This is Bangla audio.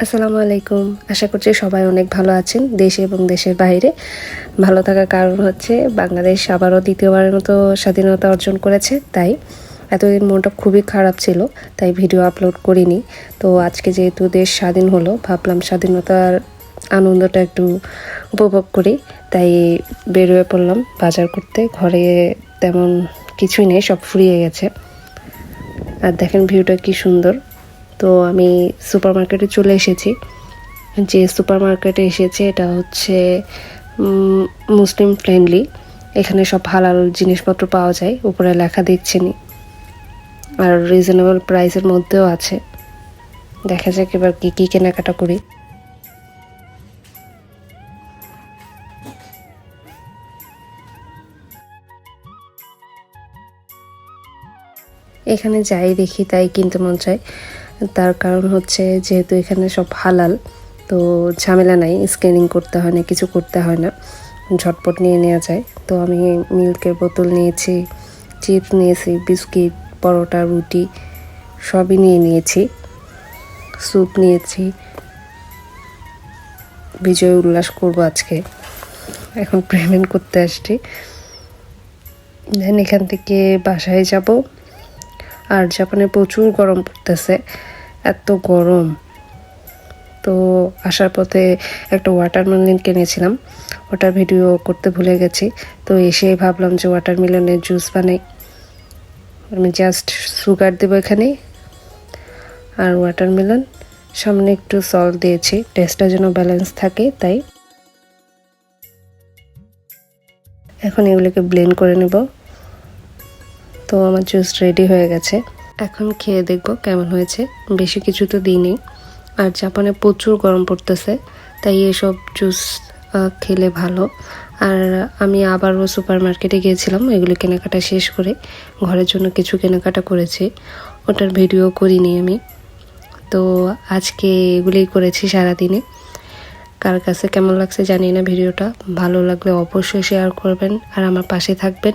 আসসালামু আলাইকুম। আশা করছি সবাই অনেক ভালো আছেন দেশে এবং দেশের বাইরে। ভালো থাকার কারণ হচ্ছে বাংলাদেশ আবারও দ্বিতীয়বারের মতো স্বাধীনতা অর্জন করেছে, তাই এতদিন মনটা খুবই খারাপ ছিল, তাই ভিডিও আপলোড করিনি। তো আজকে যেহেতু দেশ স্বাধীন হলো, ভাবলাম স্বাধীনতার আনন্দটা একটু উপভোগ করি, তাই বেরোয় পড়লাম বাজার করতে। ঘরে তেমন কিছুই নেই, সব ফুরিয়ে গেছে। আর দেখেন ভিউটা কি সুন্দর। তো আমি সুপার মার্কেটে চলে এসেছি। যে সুপার মার্কেটে এসেছে এটা হচ্ছে মুসলিম ফ্রেন্ডলি। এখানে সব হালাল জিনিসপত্র পাওয়া যায়, উপরে লেখা দেখছেনি আর রিজনেবল প্রাইসের মধ্যেও আছে। দেখা যাক এবার কী কী কেনাকাটা করি। এখানে যাই দেখি, তাই কিনতে মন চায়। তার কারণ হচ্ছে যেহেতু এখানে সব হালাল, তো ঝামেলা নাই স্ক্যানিং করতে হয় না, কিছু করতে হয় না, ঝটপট নিয়ে নেওয়া যায়। তো আমি মিল্কের বোতল নিয়েছি, চিপস নিয়েছি, বিস্কিট, পরোটা, রুটি, সবই নিয়ে নিয়েছি। স্যুপ নিয়েছি। বিজয় উল্লাস করব আজকে। এখন পেমেন্ট করতে আসছি। দেন এখান থেকে বাসায় যাব। আর জাপানে প্রচুর গরম পড়তেছে, এত গরম। তো আসার পথে একটা ওয়াটারমেলন কিনেছিলাম, ওটার ভিডিও করতে ভুলে গেছি। তো এসে ভাবলাম যে ওয়াটারমেলনের জুস বানাই। আমি জাস্ট সুগার দেবো এখানে। আর ওয়াটারমেলন সামনে একটু সল্ট দিয়েছি টেস্টটা যেন ব্যালেন্স থাকে, তাই। এখন এগুলোকে ব্লেন্ড করে নেব। তো আমার জুস রেডি হয়ে গেছে। এখন খেয়ে দেখব কেমন হয়েছে। বেশি কিছু তো দিইনি। আর জাপানে প্রচুর গরম পড়তেছে, তাই এসব জুস খেলে ভালো। আর আমি আবারও সুপার মার্কেটে গিয়েছিলাম, এগুলো কেনাকাটা শেষ করে ঘরের জন্য কিছু কেনাকাটা করেছি। ওটার ভিডিও করিনি আমি। তো আজকে এগুলোই করেছি সারাদিনে। কার কাছে কেমন লাগছে জানি না ভিডিওটা ভালো লাগলে অবশ্যই শেয়ার করবেন। আর আমার পাশে থাকবেন।